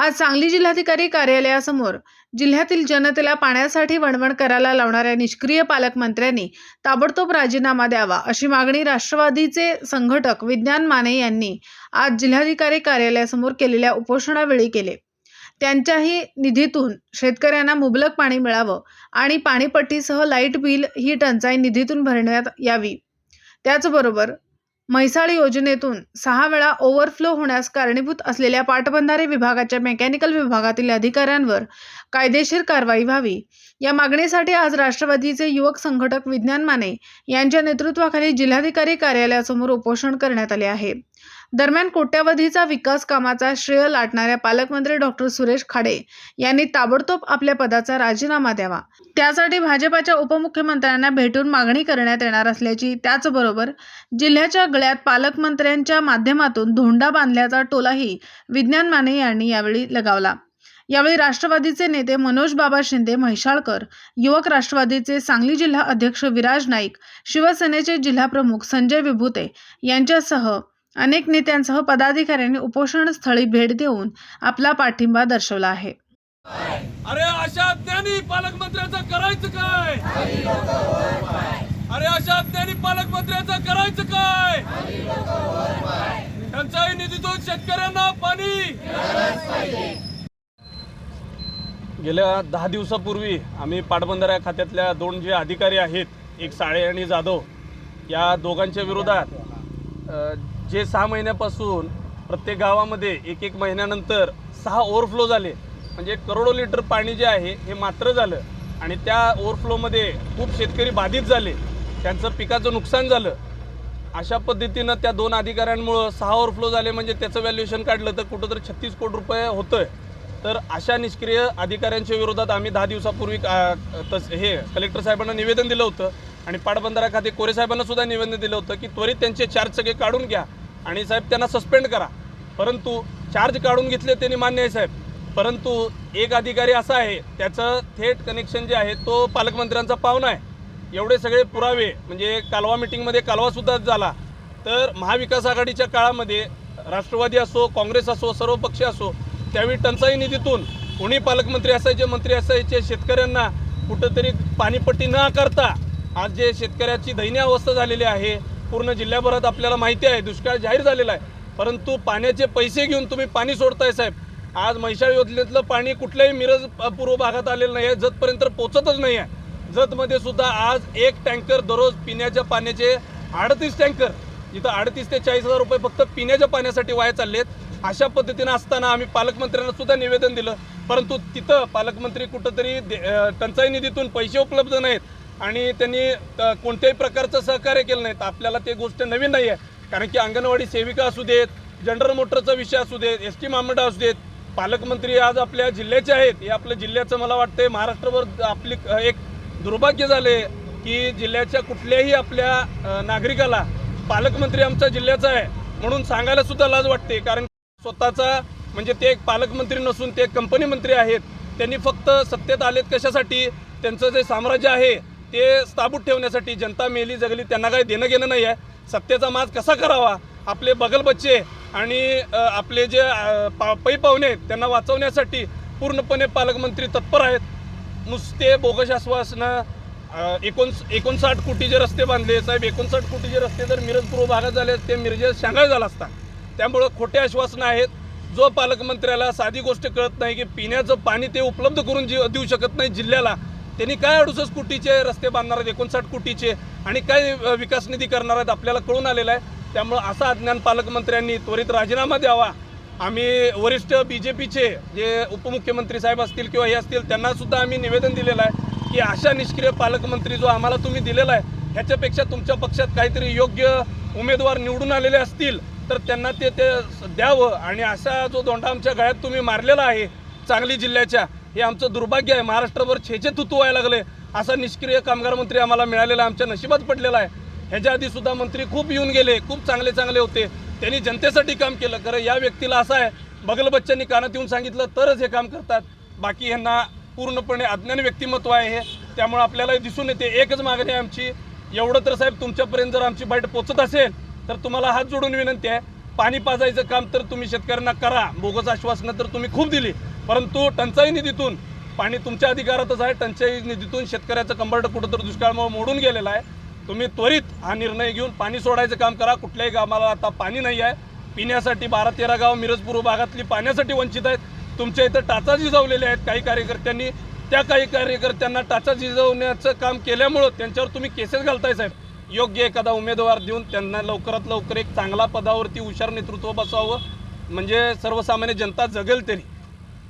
आज सांगली जिल्हाधिकारी कार्यालयासमोर जिल्ह्यातील जनतेला पाण्यासाठी वणवण करायला लावणाऱ्या निष्क्रिय पालकमंत्र्यांनी ताबडतोब राजीनामा द्यावा अशी मागणी राष्ट्रवादीचे संघटक विज्ञान माने यांनी आज जिल्हाधिकारी कार्यालयासमोर केलेल्या उपोषणावेळी केले. त्यांच्याही निधीतून शेतकऱ्यांना मुबलक पाणी मिळावं आणि पाणीपट्टीसह लाइट बिल ही टंचाई निधीतून भरण्यात यावी. त्याचबरोबर म्हैसाळ योजनेतून सहा वेळा ओव्हरफ्लो होण्यास कारणीभूत असलेल्या पाटबंधारे विभागाच्या मेकॅनिकल विभागातील अधिकाऱ्यांवर कायदेशीर कारवाई व्हावी. या मागणीसाठी आज राष्ट्रवादीचे युवक संघटक विज्ञान माने यांच्या नेतृत्वाखाली जिल्हाधिकारी कार्यालयासमोर उपोषण करण्यात आले आहे. दरम्यान कोट्यवधीचा विकास कामाचा श्रेय लाटणाऱ्या पालकमंत्री डॉक्टर सुरेश खाडे यांनी ताबडतोब आपल्या पदाचा राजीनामा द्यावा. त्यासाठी भाजपाच्या उपमुख्यमंत्र्यांना भेटून मागणी करण्यात येणार असल्याची त्याचबरोबर जिल्ह्याच्या गळ्यात पालकमंत्र्यांच्या माध्यमातून धोंडा बांधल्याचा टोलाही विज्ञान माने यांनी यावेळी लगावला. यावेळी राष्ट्रवादीचे नेते मनोज बाबा शिंदे म्हैसाळकर युवक राष्ट्रवादीचे सांगली जिल्हा अध्यक्ष विराज नाईक शिवसेनेचे जिल्हाप्रमुख संजय विभूते यांच्यासह अनेक नेत्यांसह पदाधिकाऱ्यांनी उपोषणस्थळी भेट देऊन आपला पाठिंबा दर्शवला आहे. अरे अशा त्यांनी पालकमंत्र्याचं करायचं काय? अरे अशा त्यांनी पालकमंत्र्याचं करायचं काय? त्यांचाही निधीतून शेतकऱ्यांना पाणी. गेल्या दहा दिवसापूर्वी आम्ही पाटबंधाऱ्या खात्यातल्या दोन जे अधिकारी आहेत एक साळे आणि जाधव या दोघांच्या विरोधात जे सहा महिन्यापासून प्रत्येक गावामध्ये एक एक महिन्यानंतर सहा ओव्हरफ्लो झाले. म्हणजे करोडो लिटर पाणी जे आहे हे मात्र झालं. आणि त्या ओव्हरफ्लोमध्ये खूप शेतकरी बाधित झाले. त्यांचं पिकाचं नुकसान झालं. अशा पद्धतीनं त्या दोन अधिकाऱ्यांमुळं सहा ओव्हरफ्लो झाले म्हणजे त्याचं व्हॅल्युएशन काढलं तर कुठं तर छत्तीस कोटी रुपये होतं तर अशा निष्क्रिय अधिकाऱ्यांच्या विरोधात आम्ही दहा दिवसापूर्वी तस हे कलेक्टर साहेबांना निवेदन दिलं होतं. आणि पाटबंधारा खाते कोरे साहेबांना सुद्धा निवेदन दिलं होतं की त्वरित त्यांचे चार्ज सगळे काढून घ्या. आणि साहेब त्यांना सस्पेंड करा. परंतु चार्ज काढून घेतले त्यांनी मान्य आहे साहेब. परंतु एक अधिकारी असा आहे त्याचं थेट कनेक्शन जे आहे तो पालकमंत्र्यांचा पाहुणा आहे. एवढे सगळे पुरावे म्हणजे कालवा मिटिंगमध्ये कालवासुद्धा झाला. तर महाविकास आघाडीच्या काळामध्ये राष्ट्रवादी असो काँग्रेस असो सर्व पक्ष असो त्यावेळी टंचाई निधीतून कोणी पालकमंत्री असायचे मंत्री असायचे शेतकऱ्यांना कुठंतरी पाणीपट्टी न करता आज जे शेतकऱ्याची दयनीय अवस्था झालेली आहे पूर्ण जिल्ह्याभरात आपल्याला माहिती आहे दुष्काळ जाहीर झालेला आहे. परंतु पाण्याचे पैसे घेऊन तुम्ही पाणी सोडताय साहेब. आज म्हैसाळ योजनेतलं पाणी कुठल्याही मिरज पूर्व भागात आलेलं नाही आहे जतपर्यंत पोचतच नाही आहे जतमध्ये सुद्धा आज एक टँकर दररोज पिण्याच्या पाण्याचे अडतीस टँकर जिथं अडतीस ते चाळीस हजार रुपये फक्त पिण्याच्या पाण्यासाठी वाया चाललेत. अशा पद्धतीनं असताना आम्ही पालकमंत्र्यांना सुद्धा निवेदन दिलं. परंतु तिथं पालकमंत्री कुठंतरी दे- टंचाई निधीतून पैसे उपलब्ध नाहीत. आणि त्यांनी कोणत्याही प्रकारचं सहकार्य केलं नाहीत. आपल्याला ते गोष्ट नवीन नाही आहे कारण की अंगणवाडी सेविका असू देत जनरल मोटरचा विषय असू देत एस टी महामंडळ असू देत पालकमंत्री आज आपल्या जिल्ह्याचे आहेत. हे आपल्या जिल्ह्याचं मला वाटतंय महाराष्ट्रभर आपली एक दुर्भाग्य झाले की जिल्ह्याच्या कुठल्याही आपल्या नागरिकाला पालकमंत्री आमच्या जिल्ह्याचा आहे म्हणून सांगायला सुद्धा लाज वाटते. कारण स्वतःचा म्हणजे ते एक पालकमंत्री नसून ते कंपनी मंत्री आहेत. त्यांनी फक्त सत्तेत आलेत कशासाठी? त्यांचं जे साम्राज्य आहे ते स्थाबूत ठेवण्यासाठी जनता मेली जगली त्यांना काही देणं घेणं नाही आहे. सत्तेचा माज कसा करावा? आपले बगल बच्चे आणि आपले जे पा पै पाहुणे आहेत त्यांना वाचवण्यासाठी पूर्णपणे पालकमंत्री तत्पर आहेत. नुसते बोगस आश्वासनं एकोण एकोणसाठ कोटीचे रस्ते बांधले. साहेब एकोणसाठ कोटीचे रस्ते जर मिरज पूर्व भागात झाले ते मिरजेत शांघाय झाला असता. त्यामुळं खोटे आश्वासनं आहेत. जो पालकमंत्र्याला साधी गोष्ट कळत नाही की पिण्याचं पाणी ते उपलब्ध करून जी देऊ शकत नाही जिल्ह्याला. त्यांनी काय अडुसष्ट कोटीचे रस्ते बांधणार आहेत एकोणसाठ कोटीचे आणि काय विकास निधी करणार आहेत आपल्याला कळून आलेलं आहे. त्यामुळं असा अज्ञान पालकमंत्र्यांनी त्वरित राजीनामा द्यावा. आम्ही वरिष्ठ बी जे पीचे जे उपमुख्यमंत्री साहेब असतील किंवा हे असतील त्यांनासुद्धा आम्ही निवेदन दिलेलं आहे की अशा निष्क्रिय पालकमंत्री जो आम्हाला तुम्ही दिलेला आहे ह्याच्यापेक्षा तुमच्या पक्षात काहीतरी योग्य उमेदवार निवडून आलेले असतील तर त्यांना ते ते द्यावं. आणि असा जो दोंडा आमच्या गळ्यात तुम्ही मारलेला आहे सांगली जिल्ह्याच्या हे आमचं दुर्भाग्य आहे. महाराष्ट्रभर छेचे तुतू व्हायला लागले. असा निष्क्रिय कामगार मंत्री आम्हाला मिळालेला आमच्या नशिबात पडलेला आहे. ह्याच्या आधी सुद्धा मंत्री खूप येऊन गेले खूप चांगले चांगले होते. त्यांनी जनतेसाठी काम केलं. खरं या व्यक्तीला असं आहे बगल बच्चांनी कानात येऊन सांगितलं तरच हे काम करतात. बाकी ह्यांना पूर्णपणे अज्ञान व्यक्तिमत्व आहे हे. त्यामुळे आपल्याला दिसून येते. एकच मागणी आहे आमची. एवढं तर साहेब तुमच्यापर्यंत जर आमची बाईट पोचत असेल तर तुम्हाला हात जोडून विनंती आहे. पाणी पाजायचं काम तर तुम्ही शेतकऱ्यांना करा. बोगस आश्वासनं तर तुम्ही खूप दिली. परंतु टंचाई निधीतून पाणी तुमच्या अधिकारातच आहे टंचाई निधीतून शेतकऱ्याचं कंबरट कुठंतरी दुष्काळामुळे मोडून गेलेलं आहे. तुम्ही त्वरित हा निर्णय घेऊन पाणी सोडायचं काम करा. कुठल्याही गावाला आता पाणी नाही आहे. पिण्यासाठी बारा तेरा गाव मिरजपूर्व भागातली पाण्यासाठी वंचित आहेत. तुमच्या इथं टाचा झिजवलेले आहेत काही कार्यकर्त्यांनी. त्या काही कार्यकर्त्यांना टाचा झिजवण्याचं काम केल्यामुळं त्यांच्यावर तुम्ही केसेस घालताय साहेब. योग्य एखादा उमेदवार देऊन त्यांना लवकरात लवकर एक चांगला पदावरती हुशार नेतृत्व बसावं. म्हणजे सर्वसामान्य जनता जगेल तरी.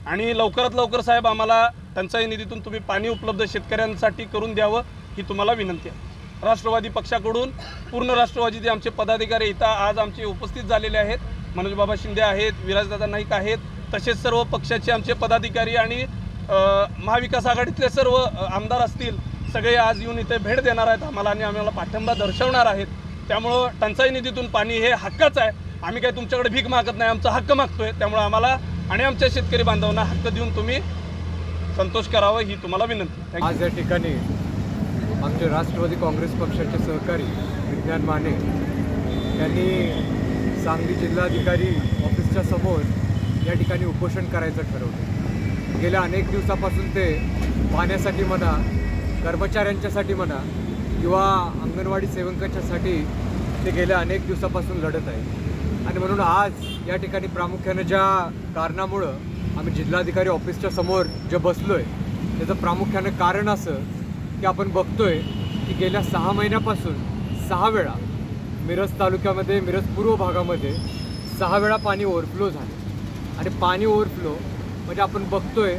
आणि लवकरात लवकर साहेब आम्हाला टंचाई निधीतून तुम्ही पाणी उपलब्ध शेतकऱ्यांसाठी करून द्यावं ही तुम्हाला विनंती आहे. राष्ट्रवादी पक्षाकडून पूर्ण राष्ट्रवादीचे आमचे पदाधिकारी इथं आज आमचे उपस्थित झालेले आहेत. मनोज बाबा शिंदे आहेत विराजदादा नाईक आहेत. तसेच सर्व पक्षाचे आमचे पदाधिकारी आणि महाविकास आघाडीतले सर्व आमदार असतील सगळे आज येऊन इथे भेट देणार आहेत. आम्हाला आणि आम्हाला पाठिंबा दर्शवणार आहेत. त्यामुळं टंचाई निधीतून पाणी हे हक्काचं आहे. आम्ही काही तुमच्याकडे भीक मागत नाही आमचा हक्क मागतोय. त्यामुळं आम्हाला आणि आमच्या शेतकरी बांधवांना हक्क देऊन तुम्ही संतोष करावा ही तुम्हाला विनंती. आज या ठिकाणी आमचे राष्ट्रवादी काँग्रेस पक्षाचे सहकारी विज्ञान माने यांनी सांगली जिल्हाधिकारी ऑफिसच्या समोर या ठिकाणी उपोषण करायचं ठरवलं. गेल्या अनेक दिवसापासून ते पाण्यासाठी म्हणा कर्मचाऱ्यांच्यासाठी म्हणा किंवा अंगणवाडी सेवकांच्यासाठी ते गेल्या अनेक दिवसापासून लढत आहे. आणि म्हणून आज या ठिकाणी प्रामुख्यानं ज्या कारणामुळं आम्ही जिल्हाधिकारी ऑफिसच्या समोर जे बसलो आहे त्याचं प्रामुख्यानं कारण असं की आपण बघतोय की गेल्या सहा महिन्यापासून सहा वेळा मिरज तालुक्यामध्ये मिरज पूर्व भागामध्ये सहा वेळा पाणी ओव्हरफ्लो झालं. आणि पाणी ओव्हरफ्लो म्हणजे आपण बघतोय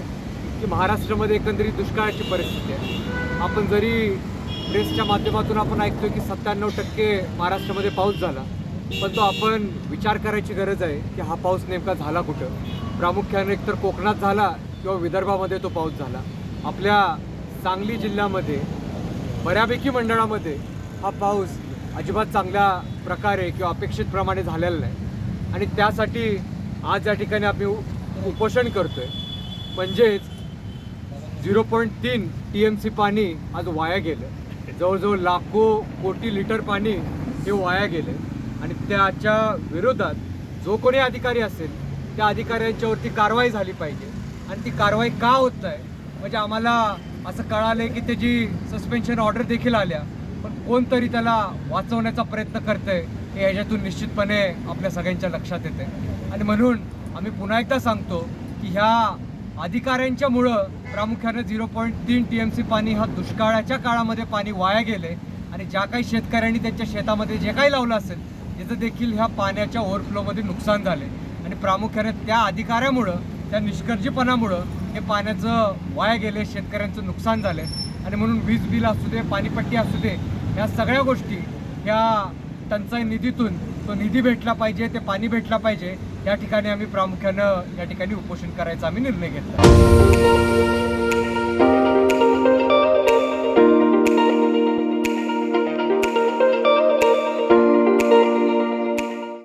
की महाराष्ट्रामध्ये एकंदरीत दुष्काळाची परिस्थिती आहे. आपण जरी प्रेसच्या माध्यमातून आपण ऐकतोय की सत्त्याण्णव टक्के महाराष्ट्रामध्ये पाऊस झाला पण तो आपण विचार करायची गरज आहे की हा पाऊस नेमका झाला कुठं? प्रामुख्याने एकतर कोकणात झाला किंवा विदर्भामध्ये तो पाऊस झाला. आपल्या सांगली जिल्ह्यामध्ये बऱ्यापैकी मंडळामध्ये हा पाऊस अजिबात चांगल्या प्रकारे किंवा अपेक्षितप्रमाणे झालेला नाही. आणि त्यासाठी आज या ठिकाणी आम्ही उपोषण उपोषण करतोय. म्हणजेच झिरो पॉईंट तीन टी एम सी पाणी आज वाया गेलं जवळजवळ लाखो कोटी लिटर पाणी हे वाया गेलं आणि त्याच्या विरोधात जो कोणी अधिकारी असेल त्या अधिकाऱ्यांच्यावरती कारवाई झाली पाहिजे. आणि ती कारवाई का होत आहे म्हणजे आम्हाला असं कळालं की त्याची सस्पेन्शन ऑर्डर देखील आल्या. पण कोणतरी त्याला वाचवण्याचा प्रयत्न करतंय हे ह्याच्यातून निश्चितपणे आपल्या सगळ्यांच्या लक्षात येते आणि म्हणून आम्ही पुन्हा एकदा सांगतो की ह्या अधिकाऱ्यांच्यामुळं प्रामुख्याने झिरो पॉईंट तीन टी एम सी पाणी हा दुष्काळाच्या काळामध्ये पाणी वाया गेले आणि ज्या काही शेतकऱ्यांनी त्यांच्या शेतामध्ये जे काही लावलं असेल त्याचं देखील ह्या पाण्याच्या ओव्हरफ्लोमध्ये नुकसान झाले आणि प्रामुख्याने त्या अधिकाऱ्यामुळं त्या निष्कर्जीपणामुळं हे पाण्याचं वाया गेले शेतकऱ्यांचं नुकसान झालं आणि म्हणून वीज बिल असू दे पाणीपट्टी असू दे ह्या सगळ्या गोष्टी ह्या टंचाई निधीतून तो निधी भेटला पाहिजे ते पाणी भेटला पाहिजे या ठिकाणी आम्ही प्रामुख्यानं या ठिकाणी उपोषण करायचा आम्ही निर्णय घेतला.